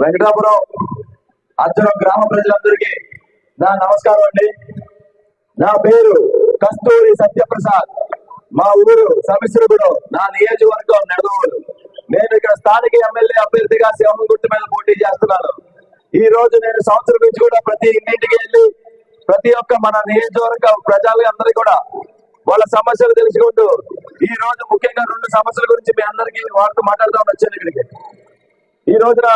వెంకటాపురం అర్జునం గ్రామ ప్రజలందరికీ నా నమస్కారం అండి. నా పేరు కస్తూరి సత్యప్రసాద్. మా ఊరు సమిశ్రగూడెం నా నియోజకవర్గం నెడదవోలు నేను ఇక్కడ స్థానిక ఎమ్మెల్యే అభ్యర్థిగా సింహంగుట్టు మీద పోటీ చేస్తున్నాను. ఈ రోజు నేను సంవత్సరం నుంచి కూడా ప్రతి ఇంటింటికి వెళ్ళి ప్రతి ఒక్క మన నియోజకవర్గ ప్రజలు అందరికీ కూడా వాళ్ళ సమస్యలు తెలుసుకుంటూ ఈ రోజు ముఖ్యంగా రెండు సమస్యల గురించి మీ అందరికీ వారితో మాట్లాడదామని వచ్చాను ఇక్కడికి. ఈ రోజున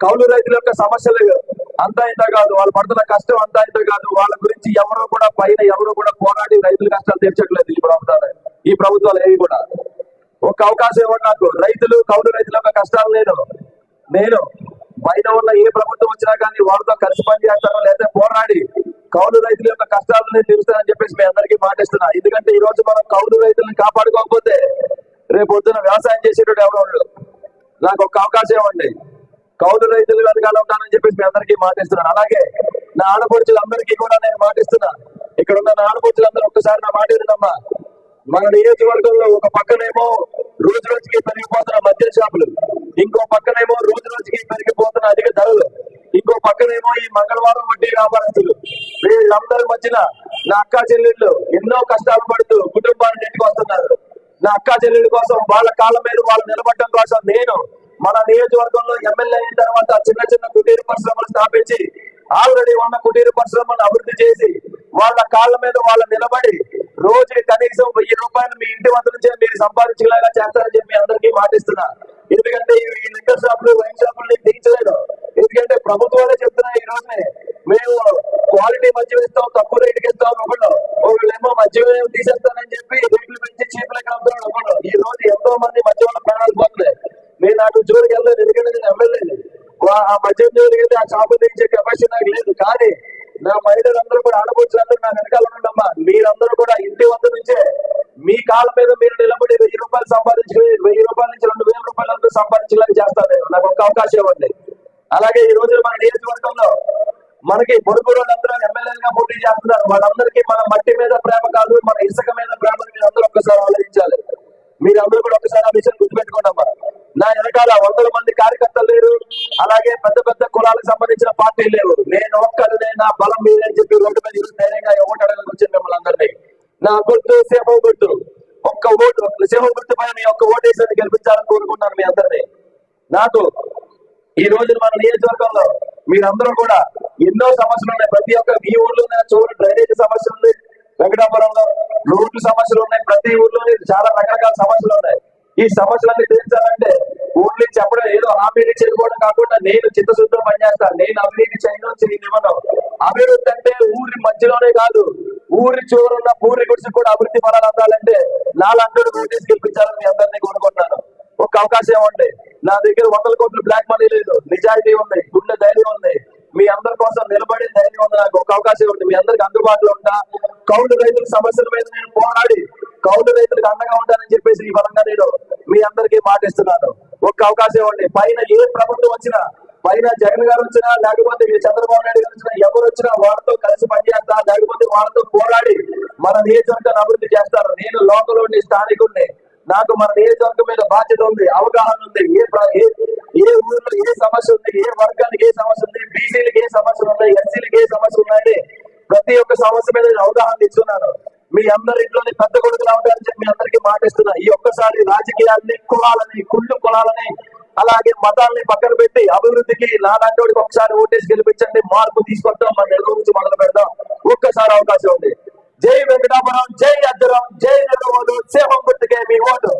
కౌలు రైతుల యొక్క సమస్యలు అంతా ఇంత కాదు వాళ్ళు పడుతున్న కష్టం అంతా ఇంత కాదు వాళ్ళ గురించి ఎవరో కూడా పైన ఎవరో కూడా పోరాడి రైతుల కష్టాలు తీర్చట్లేదు ఈ ప్రభుత్వాలు. ఈ ప్రభుత్వాలు ఏవి కూడా. ఒక అవకాశం ఇవ్వండి నాకు. రైతులు కౌలు రైతుల యొక్క కష్టాలు నేను నేను బయట ఉన్న ఏ ప్రభుత్వం వచ్చినా కానీ వాళ్ళతో కలిసి పనిచేస్తాను లేదా పోరాడి కౌలు రైతుల యొక్క కష్టాలను తీరుస్తానని చెప్పేసి మీ అందరికీ మాటిస్తున్నా. ఎందుకంటే ఈ రోజు మనం కౌలు రైతులను కాపాడుకోకపోతే రేపు పొద్దున వ్యవసాయం చేసేటట్టు ఎవరు ఉండడు. నాకు ఒక అవకాశం ఇవ్వండి. కౌలు రైతులు వెనకాల ఉంటానని చెప్పేసి మీ అందరికీ మాటిస్తున్నాను అలాగే నా ఆడపడుచులందరికీ కూడా నేను మాటిస్తున్నా. ఇక్కడ ఉన్న నా ఆడపడుచులందరూ ఒక్కసారి నా మాట వినమ్మా మన నియోజకవర్గంలో ఒక పక్కనేమో రోజు రోజుకి పెరిగిపోతున్న మద్య షాపులు ఇంకో పక్కనేమో రోజు రోజుకి పెరిగిపోతున్న అధిక ధరలు ఇంకో పక్కనేమో ఈ మంగళవారం వడ్డీ వ్యాపారస్తులు. వీళ్ళందరి మధ్యన నా అక్క చెల్లెళ్ళు ఎన్నో కష్టాలు పడుతూ కుటుంబాన్ని నెట్టుకొస్తున్నారు. నా అక్క చెల్లెళ్ళ కోసం వాళ్ళ కాళ్ళ మీద వాళ్ళు నిలబడడం కోసం నేను మన నియోజకవర్గంలో ఎమ్మెల్యే అయిన తర్వాత చిన్న చిన్న కుటీర పరిశ్రమలు స్థాపించి ఆల్రెడీ ఉన్న కుటీర పరిశ్రమలను అభివృద్ధి చేసి వాళ్ళ కాళ్ళ మీద వాళ్ళు నిలబడి రోజు కనీసం వెయ్యి రూపాయలు మీ ఇంటి వద్ద నుంచే మీరు సంపాదించేలాగా చేస్తారని చెప్పి మీ అందరికీ మాటిస్తున్నా. ఎందుకంటే ఈ ఈ లిక్కర్ షాపులు వైన్ షాపులు తీర్చలేదు. ఎందుకంటే ప్రభుత్వాలే చెప్తున్నాయి ఈ రోజునే మేము క్వాలిటీ మద్యం ఇస్తాం తక్కువ రేటుకి ఇస్తాం ఒకళ్ళు. ఒకళ్ళేమో మద్యం తీసేస్తానని చెప్పి రేట్లు పెంచి చీపులకి అమ్ముతున్నాడు ఒకళ్ళు. ఈ రోజు ఎంతో మంది మద్యం వల్ల ప్రాణాలు పోతున్నాయి. నేను అటు జోలికి వెళ్ళలేదు ఎందుకంటే నేను ఎమ్మెల్యే ఆ మద్యం జోలికి ఆ షాపు తెచ్చే కెపాసిటీ నాకు లేదు. కానీ నా మహిళలందరూ కూడా ఆడపడుచులందరూ నా వెనకాల ఉండమ్మా మీరందరూ కూడా ఇంటి వద్ద నుంచే మీ కాళ్ళ మీద మీరు నిలబడి వెయ్యి రూపాయలు సంపాదించి వెయ్యి రూపాయల నుంచి రెండు వేల రూపాయలంతా సంపాదించేలాగా చేస్తాను నేను. నాకు ఒక అవకాశం ఇవ్వండి. అలాగే ఈ రోజు మన నియోజకవర్గంలో మనకి పొరుగు వాళ్ళందరూ ఎమ్మెల్యేలుగా పోటీ చేస్తున్నారు. వాళ్ళందరికీ మన మట్టి మీద ప్రేమ కాదు మన ఇసుక మీద ప్రేమ మీరు అందరూ ఒక్కసారి ఆలోచించాలి. మీరు అందరూ కూడా ఒకసారి ఆ విషయం గుర్తుపెట్టుకోండి అమ్మా వందల మంది కార్యకర్తలు లేరు. అలాగే పెద్ద పెద్ద కులాలకు సంబంధించిన పార్టీలు లేవు. నేను ఒక్కడినే నా బలం మీరే అని చెప్పి రోడ్డు మీద ధైర్యంగా ఓటు అడగడానికి వచ్చింది మిమ్మల్ని అందరినీ. నా గుర్తు సింహం గుర్తు. ఒక్క ఓటు సింహం గుర్తు పైన మీ ఒక్క ఓటు గెలిపించాలని కోరుకున్నాను మీ అందరినీ. నాకు ఈ రోజు మన నియోజకవర్గంలో మీరందరూ కూడా ఎన్నో సమస్యలు ఉన్నాయి. ప్రతి ఒక్క మీ ఊర్లో చూడు డ్రైనేజ్ సమస్య ఉంది వెంకటాపురంలో రోడ్లు సమస్యలు ఉన్నాయి. ప్రతి ఊర్లోనే చాలా రకరకాల సమస్యలు ఉన్నాయి. ఈ సమస్యలన్నీ తీర్చాలంటే ఊర్లు చెప్పడం ఏదో హామీలు చెప్పుకోవడం కాకుండా నేను చిత్తశుద్ధితో పనిచేస్తాను. నేను అభివృద్ధి చేయను చేయనివ్వను అభివృద్ధి అంటే ఊరి మధ్యలోనే కాదు ఊరి చివరున్న ఊరి గుడిసి కూడా అభివృద్ధి ఫలాలు అందాలంటే నాలందరూ నోటీస్ గెలిపించాలని మీ అందరినీ కోరుకుంటున్నాను. ఒక అవకాశం ఉంది నా దగ్గర వందల కోట్లు బ్లాక్ మనీ లేదు. నిజాయితీ ఉంది గుండె ధైర్యం ఉంది. మీ అందరి కోసం నిలబడే ధైర్యం ఉంది నాకు. ఒక అవకాశం ఉంది మీ అందరికి అందుబాటులో ఉంటా కౌలు రైతుల సమస్యల మీద నేను పోరాడి కౌలు రైతులకు అండగా ఉంటానని చెప్పేసి ఈ పరంగా నేను మీ అందరికీ మాటిస్తున్నాను. ఒక్క అవకాశం ఇవ్వండి. పైన ఏ ప్రభుత్వం వచ్చినా పైన జగన్ గారు వచ్చినా లేకపోతే చంద్రబాబు నాయుడు గారు వచ్చినా ఎవరు వచ్చినా వాళ్ళతో కలిసి పనిచేస్తా లేకపోతే వాళ్ళతో పోరాడి మన నియోజకవర్గాన్ని అభివృద్ధి చేస్తారు. నేను లోకల్ స్థానికుడిని నాకు మన నియోజకవర్గం మీద బాధ్యత ఉంది అవగాహన ఉంది. ఏ ఏ ఊర్లో ఏ సమస్య ఉంది ఏ వర్గానికి ఏ సమస్య ఉంది బీసీలకు ఏ సమస్యలు ఉన్నాయి ఎస్సీలకు ఏ సమస్య ఉన్నాయని ప్రతి ఒక్క సమస్య మీద నేను అవగాహన ఇస్తున్నాను మీ అందరి ఇంట్లోని పెద్ద కొడుకులా ఉంటారని చెప్పి మీ అందరికీ మాటిస్తున్నా. ఈ ఒక్కసారి రాజకీయాల్ని కులాలని కుళ్ళు కులాలని అలాగే మతాల్ని పక్కన పెట్టి అభివృద్ధికి నాలాంటి ఒకసారి ఓటేసి గెలిపించండి. మార్పు తీసుకొద్దాం మన నెల్లూరు నుంచి మొదలు పెడదాం. ఒక్కసారి అవకాశం ఉంది. జై వెంకటాపురం జై అద్దరం జై నెల్లూరు సేవం గుర్తుకే మీ ఓటు.